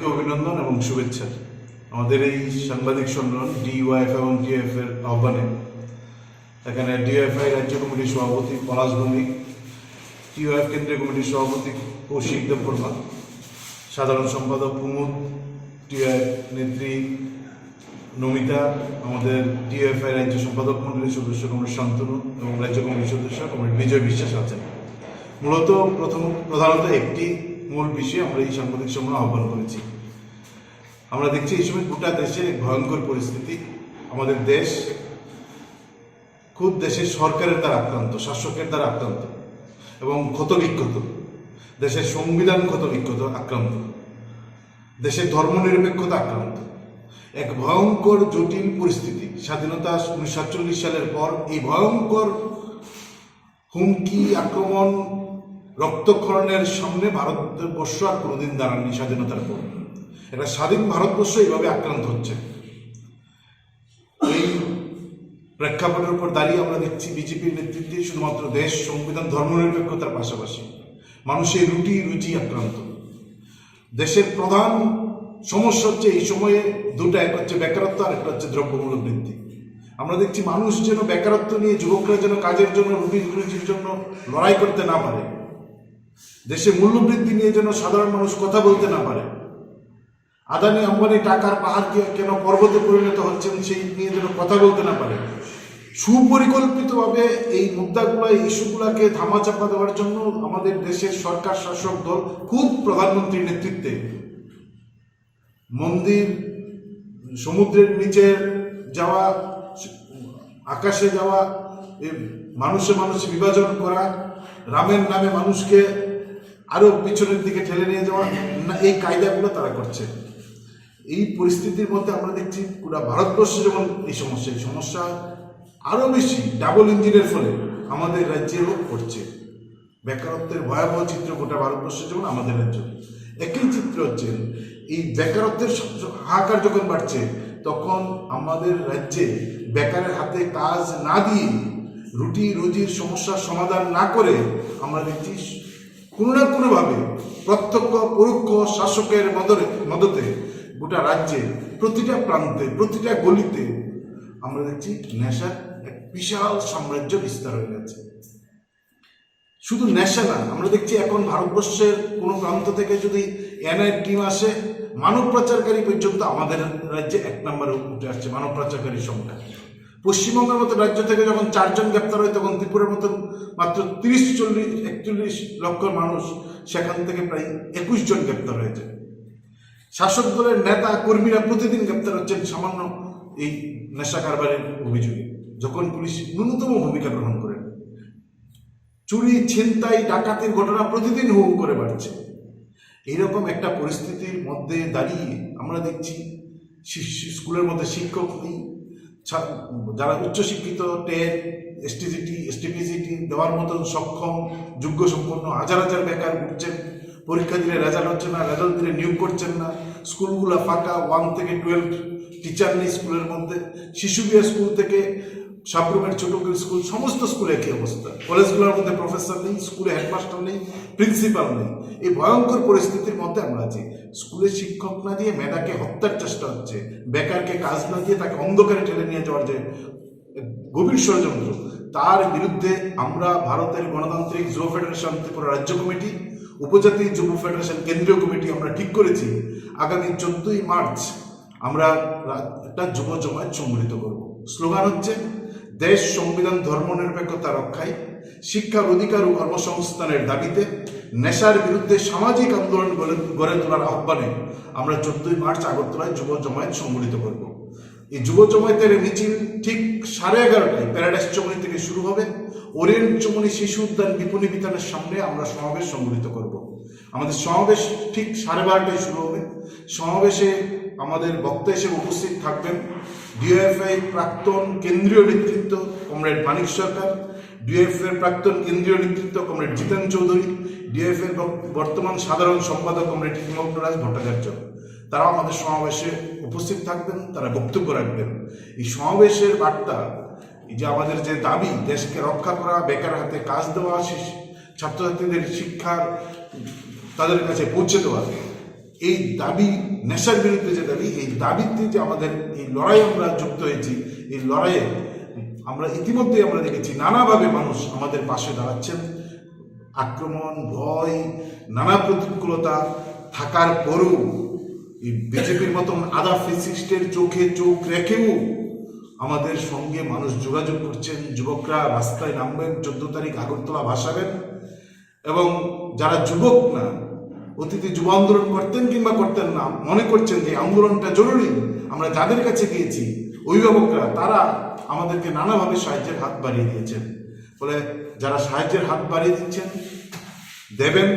সবাইকে অভিনন্দন এবং শুভেচ্ছা। আমাদের এই সাংবাদিক সম্মেলন ডিওয়াইএফ এবং ডিএফ এর আহ্বানে। এখানে ডিওএফআই রাজ্য কমিটির সভাপতি পলাশ ভৌমিক টিওএফ কেন্দ্রীয় কমিটির সভাপতি কৌশিক দেববর্মা, সাধারণ সম্পাদক কুমুদ টিওএফ নেত্রী নমিতা, আমাদের ডিএফআই রাজ্য সম্পাদক মন্ডলীর সদস্য কমরেড শান্তনু এবং রাজ্য কমিটির সদস্য কমরেড বিজয় বিশ্বাস আছেন। মূলত প্রথম, প্রধানত একটি মূল বিষয়ে আমরা এই সাংবাদিক সম্মেলন আহ্বান করেছি। আমরা দেখছি এই সময় গোটা দেশে ভয়ঙ্কর পরিস্থিতি। আমাদের দেশ খুব দেশের সরকারের দ্বারা আক্রান্ত, শাসকের দ্বারা আক্রান্ত এবং ক্ষত বিক্ষত দেশের সংবিধান ক্ষত বিক্ষত আক্রান্ত। দেশের ধর্মনিরপেক্ষতা আক্রান্ত। এক ভয়ঙ্কর, জটিল পরিস্থিতি। স্বাধীনতা উনিশশো সাতচল্লিশ সালের পর এই ভয়ঙ্কর হুমকি, আক্রমণ রক্তক্ষরণের সামনে ভারতবর্ষ আর কোনোদিন দাঁড়াননি স্বাধীনতার পর। এটা স্বাধীন ভারতবর্ষ এইভাবে আক্রান্ত হচ্ছে। এই প্রেক্ষাপটের উপর দাঁড়িয়ে আমরা দেখছি বিজেপির নেতৃত্বে শুধুমাত্র দেশ, সংবিধান, ধর্মনিরপেক্ষতার পাশাপাশি মানুষের রুটি, রুচি আক্রান্ত। দেশের প্রধান সমস্যা হচ্ছে এই সময়ে দুটো, এক হচ্ছে বেকারত্ব আর একটা হচ্ছে দ্রব্যমূল্য বৃদ্ধি। আমরা দেখছি মানুষ যেন বেকারত্ব নিয়ে যুবকরা যেন কাজের জন্য, রুটি, রুচির জন্য লড়াই করতে না পারে। দেশে মূল্যবৃদ্ধি নিয়ে যেন সাধারণ মানুষ কথা বলতে না পারে। আদানি আম্বানি টাকার পাহাড় কেন পর্বতে পরিণত হচ্ছেন সেই নিয়ে যেন কথা বলতে না পারে। সুপরিকল্পিতভাবে এই মুদ্রাগুলো, এই ইস্যুগুলোকে ধামাচাপা দেওয়ার জন্য আমাদের দেশের সরকার, শাসক দল খুব প্রধানমন্ত্রীর নেতৃত্বে। মন্দির, সমুদ্রের নিচে যাওয়া, আকাশে যাওয়া মানুষে মানুষে বিভাজন করা, রামের নামে মানুষকে আরও পিছনের দিকে ঠেলে নিয়ে যাওয়া, না, এই কায়দাগুলো তারা করছে। এই পরিস্থিতির মধ্যে আমরা দেখছি পুরো ভারতবর্ষে যেমন এই সমস্যা এই সমস্যা আরও বেশি ডাবল ইঞ্জিনের ফলে আমাদের রাজ্যেও পড়ছে। বেকারত্বের ভয়াবহ চিত্র গোটা ভারতবর্ষে যেমন আমাদের রাজ্য। একই চিত্র হচ্ছে, এই বেকারত্বের হাহাকার যখন বাড়ছে, তখন আমাদের রাজ্যে বেকারের হাতে কাজ না দিয়ে রুটি রুজির সমস্যার সমাধান না করে আমরা দেখছি কোনো না কোনোভাবে প্রত্যক্ষ, পরোক্ষ শাসকের মদরে, মদতে গোটা রাজ্যে, প্রতিটা প্রান্তে, প্রতিটা গলিতে আমরা দেখছি নেশার এক বিশাল সাম্রাজ্য বিস্তার হয়ে গেছে। শুধু নেশা না, আমরা দেখছি এখন ভারতবর্ষের কোনো প্রান্ত থেকে যদি এনআই টিম আসে, মানব পাচারকারী পর্যন্ত আমাদের রাজ্যে এক নম্বরে উঠে আসছে, মানব পাচারকারীর সংখ্যা। পশ্চিমবঙ্গের মতো রাজ্য থেকে যখন চারজন গ্রেপ্তার হয়, তখন ত্রিপুরার মতো মাত্র তিরিশ, চল্লিশ, একচল্লিশ লক্ষ মানুষ সেখান থেকে প্রায় একুশ জন গ্রেপ্তার হয়েছে। শাসক দলের নেতা, কর্মীরা প্রতিদিন গ্রেপ্তার হচ্ছেন সামান্য এই নেশা কারবারের অভিযোগে, যখন পুলিশ ন্যূনতম ভূমিকা গ্রহণ করেন চুরি, ছিনতাই, ডাকাতির ঘটনা প্রতিদিন হু করে বাড়ছে। এইরকম একটা পরিস্থিতির মধ্যে দাঁড়িয়ে আমরা দেখছি স্কুলের মধ্যে শিক্ষক নেই যারা উচ্চশিক্ষিত টেন এসটিজিটি এসটিপিজিটি দেওয়ার মতো সক্ষম, যোগ্য সম্পন্ন, হাজার হাজার বেকার ঘুরছেন, পরীক্ষা দিলে রেজাল্ট হচ্ছে না রেজাল্ট দিলে নিয়োগ করছেন না, স্কুলগুলো ফাঁকা ওয়ান থেকে টুয়েলভ টিচার নেই স্কুলের মধ্যে শিশু বিয়ে স্কুল থেকে সাবরুমের ছোট স্কুল, সমস্ত স্কুলে একই অবস্থা। কলেজগুলোর মধ্যে প্রফেসর নেই, স্কুলে হেডমাস্টার নেই প্রিন্সিপাল নেই। এই ভয়ঙ্কর পরিস্থিতির মধ্যে আমরা আছি। স্কুলে শিক্ষক না দিয়ে মেধাকে হত্যার চেষ্টা হচ্ছে। বেকারকে কাজ না দিয়ে তাকে অন্ধকারে ঠেলে নিয়ে যাওয়ার যে গভীর ষড়যন্ত্র, তার বিরুদ্ধে আমরা ভারতের গণতান্ত্রিক যুব ফেডারেশন ত্রিপুরা রাজ্য কমিটি, উপজাতি যুব ফেডারেশন কেন্দ্রীয় কমিটি আমরা ঠিক করেছি। আগামী চোদ্দই মার্চ আমরা একটা যুব জমায়েত সংগঠিত করব। স্লোগান হচ্ছে দেশ, সংবিধান ধর্মনিরপেক্ষতা রক্ষায়, শিক্ষার অধিকার ও কর্মসংস্থানের দাবিতে নেশার বিরুদ্ধে সামাজিক আন্দোলন গড়ে তোলার আহ্বানে আমরা চোদ্দই মার্চ আগরতলায় যুব জমায়েত সংগঠিত করব। এই যুব জমায়েতের মিছিল ঠিক সাড়ে এগারোটায় প্যারাডাইস চৌমনি থেকে শুরু হবে। চমনি শিশু উদ্যান বিপণী বিতানের সামনে আমরা সমাবেশ সংগঠিত করব। আমাদের সমাবেশ ঠিক সাড়ে বারোটায় শুরু হবে। সমাবেশে আমাদের বক্তা হিসেবে উপস্থিত থাকবেন ডিএফআই প্রাক্তন কেন্দ্রীয় নেতৃত্ব কমরেড মানিক সরকার ডিএফ প্রাক্তন কেন্দ্রীয় নেতৃত্ব কমরেড জিতেন চৌধুরী ডিএফ এর বর্তমান সাধারণ সম্পাদক কমরেড হিমগ্নরাজ ভট্টাচার্য। তারা আমাদের সমাবেশে উপস্থিত থাকবেন, তারা বক্তব্য রাখবেন। এই সমাবেশের বার্তা যে আমাদের যে দাবি, দেশকে রক্ষা করা, বেকার হাতে কাজ দেওয়া ছাত্রছাত্রীদের শিক্ষার, তাদের কাছে পৌঁছে দেওয়া, এই দাবি, নেশার বিরুদ্ধে যে দাবি, এই দাবিতে যে আমাদের এই লড়াই আমরা যুক্ত হয়েছি, এই লড়াইয়ে আমরা ইতিমধ্যে আমরা দেখেছি নানাভাবে মানুষ আমাদের পাশে দাঁড়াচ্ছেন। আক্রমণ, ভয়, নানা প্রতিকূলতা থাকার পরেও এই বিজেপির মতন আদা ফিসিস্টের চোখে চোখ রেখেও আমাদের সঙ্গে মানুষ যোগাযোগ করছেন। যুবকরা রাস্তায় নামবেন, চোদ্দ তারিখ আগরতলা ভাসাবেন। এবং যারা যুবক না অতীতে যুব আন্দোলন করতেন কিংবা করতেন না, মনে করছেন যে আন্দোলনটা জরুরি, আমরা যাদের কাছে গিয়েছি, অভিভাবকরা, তারা আমাদেরকে নানাভাবে সাহায্যের হাত বাড়িয়ে দিয়েছেন। ফলে যারা সাহায্যের হাত বাড়িয়ে দিচ্ছেন, দেবেন।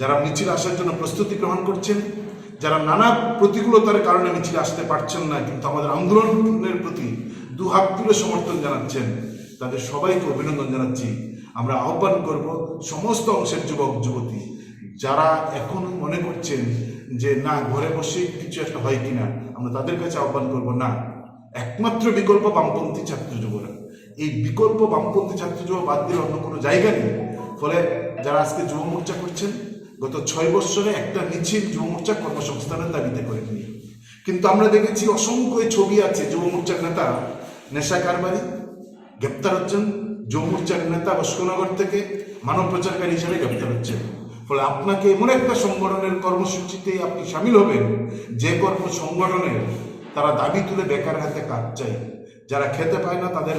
যারা মিছিল আসার জন্য প্রস্তুতি গ্রহণ করছেন যারা নানা প্রতিকূলতার কারণে মিছিল আসতে পারছেন না, কিন্তু আমাদের আন্দোলনের প্রতি দু হাত তুলে সমর্থন জানাচ্ছেন, তাদের সবাইকে অভিনন্দন জানাচ্ছি। আমরা আহ্বান করব সমস্ত অংশের যুবক, যুবতী, যারা এখন মনে করছেন যে, না, ঘরে বসে কিছু একটা হয় কিনা? আমরা তাদের কাছে আহ্বান করব, না, একমাত্র বিকল্প বামপন্থী ছাত্র যুবরা। এই বিকল্প বামপন্থী ছাত্র যুব বাদ দিয়ে অন্য কোনো জায়গা নেই। ফলে যারা আজকে যুব মোর্চা করছেন গত ছয় বছরে একটা মিছিল যুব মোর্চা কর্মসংস্থানের দাবিতে করেনি। কিন্তু আমরা দেখেছি অসংখ্য ছবি আছে যুব মোর্চার নেতা নেশা কারবারি, গ্রেপ্তার হচ্ছেন যুব মোর্চার নেতা অস্কনগর থেকে মানব প্রচারকারী হিসেবে গ্রেপ্তার হচ্ছেন। ফলে আপনাকে এমন একটা সংগঠনের কর্মসূচিতে আপনি সামিল হবেন, যে কর্ম সংগঠনের তারা দাবি তুলে বেকার হাতে কাজ চাই যারা খেতে পায় না তাদের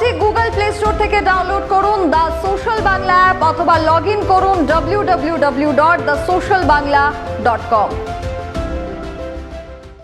আজই গুগল প্লে স্টোর থেকে ডাউনলোড করুন দ্য সোশ্যাল বাংলা অ্যাপ অথবা লগ ইন করুন W W W dot the social Bangla dot com.